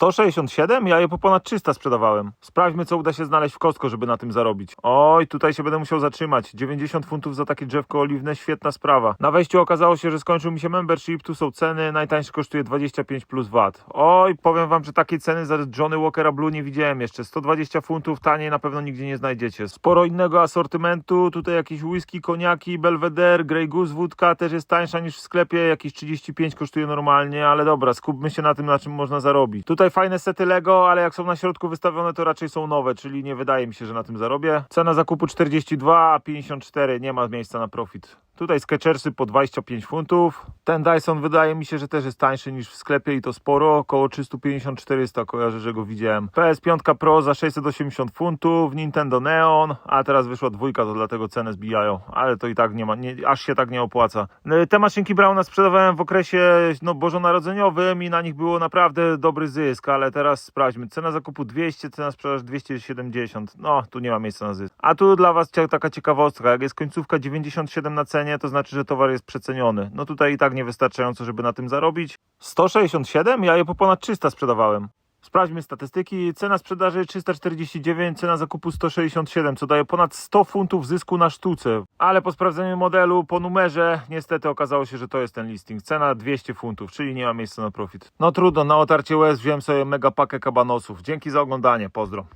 167? Ja je po ponad 300 sprzedawałem. Sprawdźmy, co uda się znaleźć w Costco, żeby na tym zarobić. Oj, tutaj się będę musiał zatrzymać. 90 funtów za takie drzewko oliwne, świetna sprawa. Na wejściu okazało się, że skończył mi się membership, tu są ceny, najtańszy kosztuje 25 plus VAT. Oj, powiem wam, że takiej ceny za Johnny Walkera Blue nie widziałem jeszcze. 120 funtów taniej na pewno nigdzie nie znajdziecie. Sporo innego asortymentu, tutaj jakieś whisky, koniaki, Belvedere, Grey Goose, wódka też jest tańsza niż w sklepie, jakieś 35 kosztuje normalnie, ale dobra, skupmy się na tym, na czym można zarobić. Tutaj fajne sety Lego, ale jak są na środku wystawione, to raczej są nowe, czyli nie wydaje mi się, że na tym zarobię. Cena zakupu 42, a 54 nie ma miejsca na profit. Tutaj Skechersy po 25 funtów. Ten Dyson wydaje mi się, że też jest tańszy niż w sklepie i to sporo, około 350-400 kojarzę, że go widziałem. PS5 Pro za 680 funtów, Nintendo Neon, a teraz wyszła dwójka, to dlatego cenę zbijają, ale to i tak nie ma, nie, aż się tak nie opłaca. Y, Te maszynki Brauna sprzedawałem w okresie no, bożonarodzeniowym i na nich było naprawdę dobry zysk, ale teraz sprawdźmy. Cena zakupu 200, cena sprzedaż 270. No, tu nie ma miejsca na zysk. A tu dla Was taka ciekawostka, jak jest końcówka 97 na cenie, to znaczy, że towar jest przeceniony. No tutaj i tak niewystarczająco, żeby na tym zarobić. 167? Ja je po ponad 300 sprzedawałem. Sprawdźmy statystyki. Cena sprzedaży 349, cena zakupu 167, co daje ponad 100 funtów zysku na sztuce. Ale po sprawdzeniu modelu, po numerze, niestety okazało się, że to jest ten listing. Cena 200 funtów, czyli nie ma miejsca na profit. No trudno, na otarcie łez wziąłem sobie mega pakę kabanosów. Dzięki za oglądanie, pozdro.